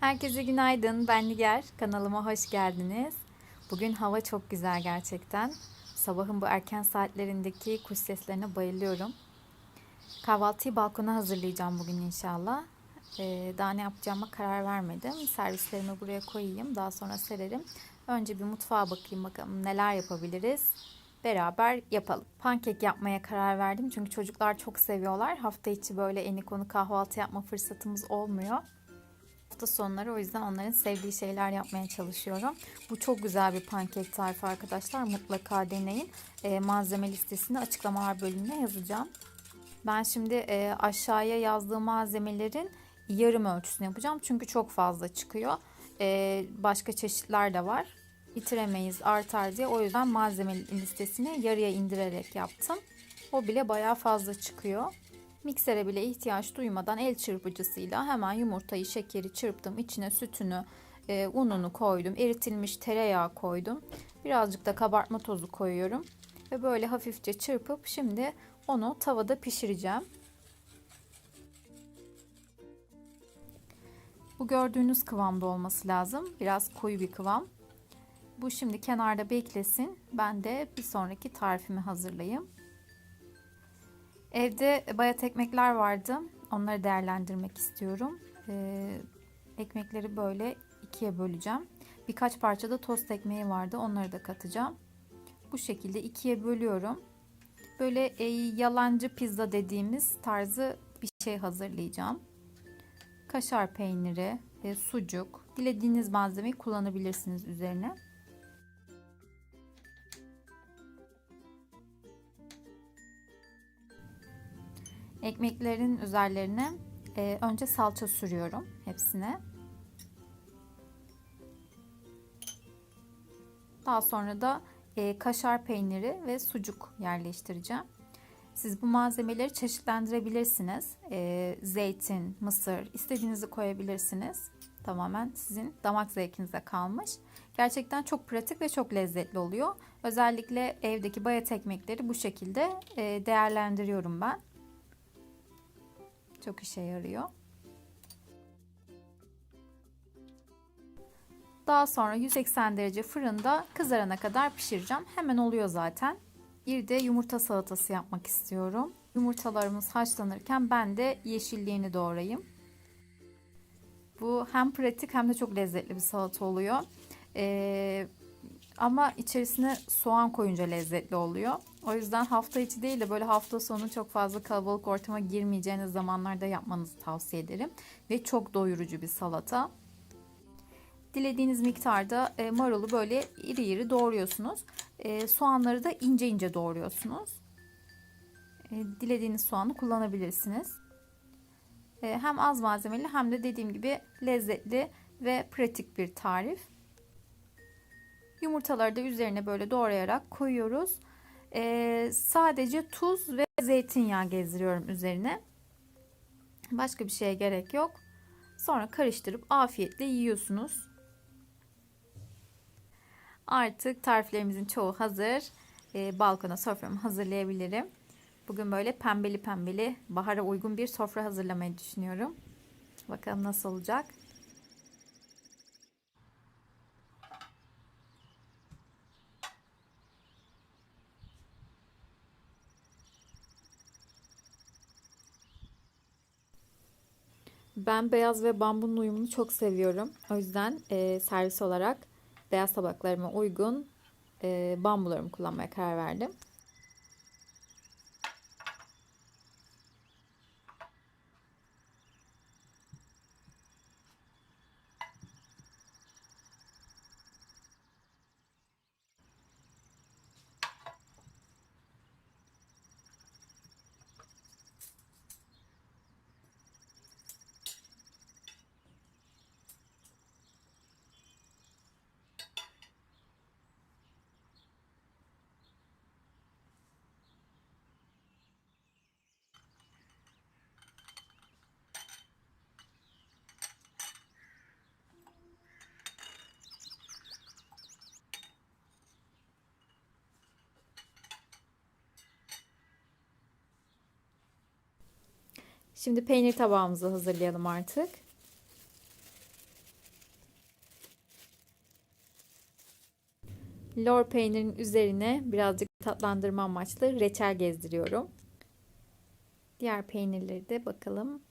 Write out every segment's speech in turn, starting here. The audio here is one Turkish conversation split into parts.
Herkese günaydın. Ben Niger. Kanalıma hoş geldiniz. Bugün hava çok güzel gerçekten. Sabahın bu erken saatlerindeki kuş seslerine bayılıyorum. Kahvaltıyı balkona hazırlayacağım bugün inşallah. Ee, daha ne yapacağıma karar vermedim. Servislerimi buraya koyayım. Daha sonra sererim. Önce bir mutfağa bakayım bakalım neler yapabiliriz. Beraber yapalım. Pankek yapmaya karar verdim. Çünkü çocuklar çok seviyorlar. Hafta içi böyle eni konu kahvaltı yapma fırsatımız olmuyor hafta sonları o yüzden onların sevdiği şeyler yapmaya çalışıyorum. Bu çok güzel bir pankek tarifi arkadaşlar. Mutlaka deneyin. E, malzeme listesini açıklamalar bölümüne yazacağım. Ben şimdi e, aşağıya yazdığım malzemelerin yarım ölçüsünü yapacağım. Çünkü çok fazla çıkıyor. E, başka çeşitler de var. Bitiremeyiz artar diye. O yüzden malzeme listesini yarıya indirerek yaptım. O bile bayağı fazla çıkıyor. Miksere bile ihtiyaç duymadan el çırpıcısıyla hemen yumurtayı, şekeri çırptım. İçine sütünü, e, ununu koydum. Eritilmiş tereyağı koydum. Birazcık da kabartma tozu koyuyorum. Ve böyle hafifçe çırpıp şimdi onu tavada pişireceğim. Bu gördüğünüz kıvamda olması lazım. Biraz koyu bir kıvam. Bu şimdi kenarda beklesin. Ben de bir sonraki tarifimi hazırlayayım. Evde bayat ekmekler vardı. Onları değerlendirmek istiyorum. Ee, ekmekleri böyle ikiye böleceğim. Birkaç parça da tost ekmeği vardı. Onları da katacağım. Bu şekilde ikiye bölüyorum. Böyle e, yalancı pizza dediğimiz tarzı bir şey hazırlayacağım. Kaşar peyniri, e, sucuk, dilediğiniz malzemeyi kullanabilirsiniz üzerine. Ekmeklerin üzerlerine e, önce salça sürüyorum hepsine. Daha sonra da e, kaşar peyniri ve sucuk yerleştireceğim. Siz bu malzemeleri çeşitlendirebilirsiniz. E, zeytin, mısır istediğinizi koyabilirsiniz. Tamamen sizin damak zevkinize kalmış. Gerçekten çok pratik ve çok lezzetli oluyor. Özellikle evdeki bayat ekmekleri bu şekilde e, değerlendiriyorum ben. Çok işe yarıyor. Daha sonra 180 derece fırında kızarana kadar pişireceğim. Hemen oluyor zaten. Bir de yumurta salatası yapmak istiyorum. Yumurtalarımız haşlanırken ben de yeşilliğini doğrayayım. Bu hem pratik hem de çok lezzetli bir salata oluyor. Ee, ama içerisine soğan koyunca lezzetli oluyor. O yüzden hafta içi değil de böyle hafta sonu çok fazla kalabalık ortama girmeyeceğiniz zamanlarda yapmanızı tavsiye ederim. Ve çok doyurucu bir salata. Dilediğiniz miktarda e, marulu böyle iri iri doğruyorsunuz. E, soğanları da ince ince doğruyorsunuz. E, dilediğiniz soğanı kullanabilirsiniz. Hem az malzemeli hem de dediğim gibi lezzetli ve pratik bir tarif. Yumurtaları da üzerine böyle doğrayarak koyuyoruz. Ee, sadece tuz ve zeytinyağı gezdiriyorum üzerine. Başka bir şeye gerek yok. Sonra karıştırıp afiyetle yiyorsunuz. Artık tariflerimizin çoğu hazır. Ee, balkona soframı hazırlayabilirim. Bugün böyle pembeli pembeli bahara uygun bir sofra hazırlamayı düşünüyorum. Bakalım nasıl olacak. Ben beyaz ve bambunun uyumunu çok seviyorum. O yüzden e, servis olarak beyaz tabaklarıma uygun e, bambularımı kullanmaya karar verdim. Şimdi peynir tabağımızı hazırlayalım artık. Lor peynirin üzerine birazcık tatlandırma amaçlı reçel gezdiriyorum. Diğer peynirleri de bakalım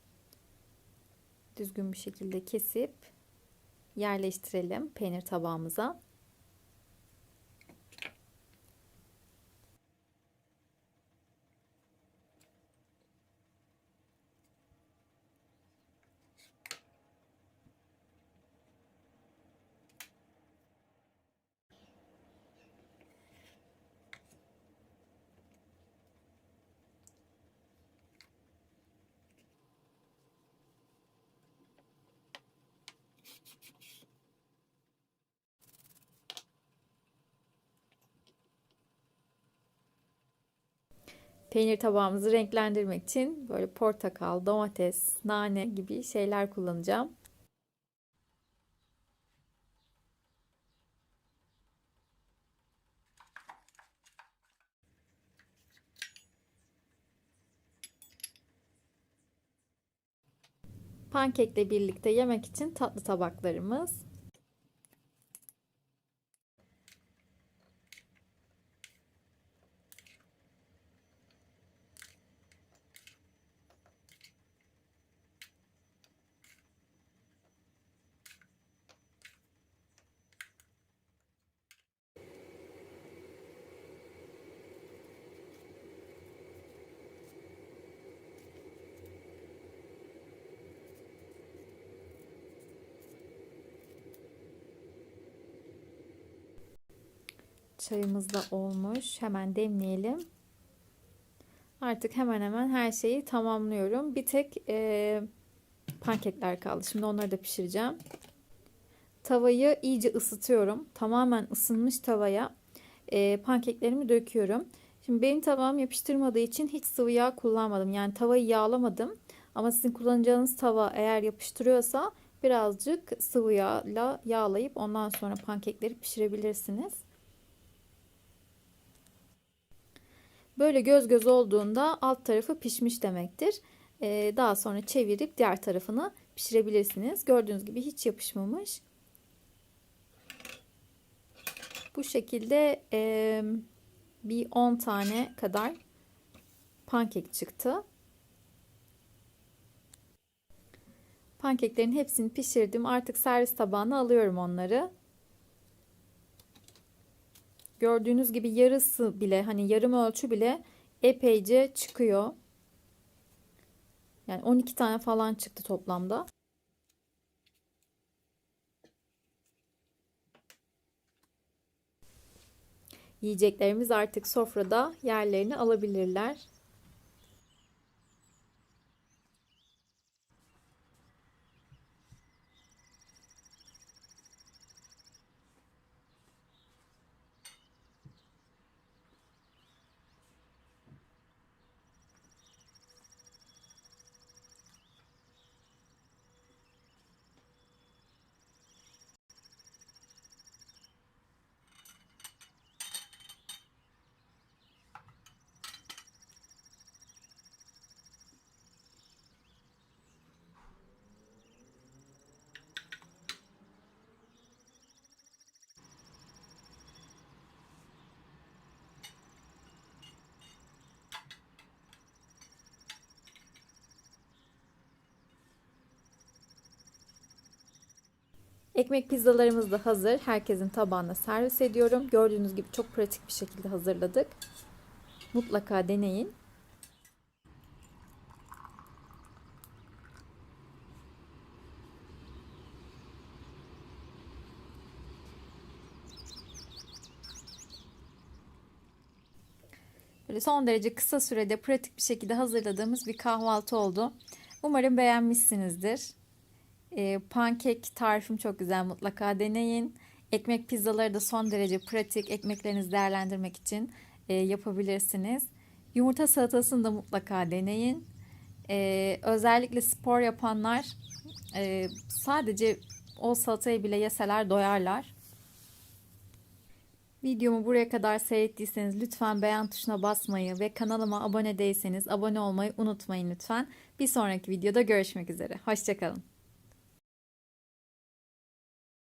düzgün bir şekilde kesip yerleştirelim peynir tabağımıza. Peynir tabağımızı renklendirmek için böyle portakal, domates, nane gibi şeyler kullanacağım. Pankekle birlikte yemek için tatlı tabaklarımız. Çayımız da olmuş. Hemen demleyelim. Artık hemen hemen her şeyi tamamlıyorum. Bir tek e, pankekler kaldı. Şimdi onları da pişireceğim. Tavayı iyice ısıtıyorum. Tamamen ısınmış tavaya e, pankeklerimi döküyorum. Şimdi benim tavam yapıştırmadığı için hiç sıvı yağ kullanmadım. Yani tavayı yağlamadım. Ama sizin kullanacağınız tava eğer yapıştırıyorsa birazcık sıvı yağla yağlayıp ondan sonra pankekleri pişirebilirsiniz. Böyle göz göz olduğunda alt tarafı pişmiş demektir. Ee, daha sonra çevirip diğer tarafını pişirebilirsiniz. Gördüğünüz gibi hiç yapışmamış. Bu şekilde bir 10 tane kadar pankek çıktı. Pankeklerin hepsini pişirdim. Artık servis tabağına alıyorum onları. Gördüğünüz gibi yarısı bile hani yarım ölçü bile epeyce çıkıyor. Yani 12 tane falan çıktı toplamda. Yiyeceklerimiz artık sofrada yerlerini alabilirler. Ekmek pizzalarımız da hazır. Herkesin tabağına servis ediyorum. Gördüğünüz gibi çok pratik bir şekilde hazırladık. Mutlaka deneyin. Böyle son derece kısa sürede pratik bir şekilde hazırladığımız bir kahvaltı oldu. Umarım beğenmişsinizdir. E, pankek tarifim çok güzel mutlaka deneyin. Ekmek pizzaları da son derece pratik. Ekmeklerinizi değerlendirmek için e, yapabilirsiniz. Yumurta salatasını da mutlaka deneyin. E, özellikle spor yapanlar e, sadece o salatayı bile yeseler doyarlar. Videomu buraya kadar seyrettiyseniz lütfen beğen tuşuna basmayı ve kanalıma abone değilseniz abone olmayı unutmayın lütfen. Bir sonraki videoda görüşmek üzere. Hoşçakalın.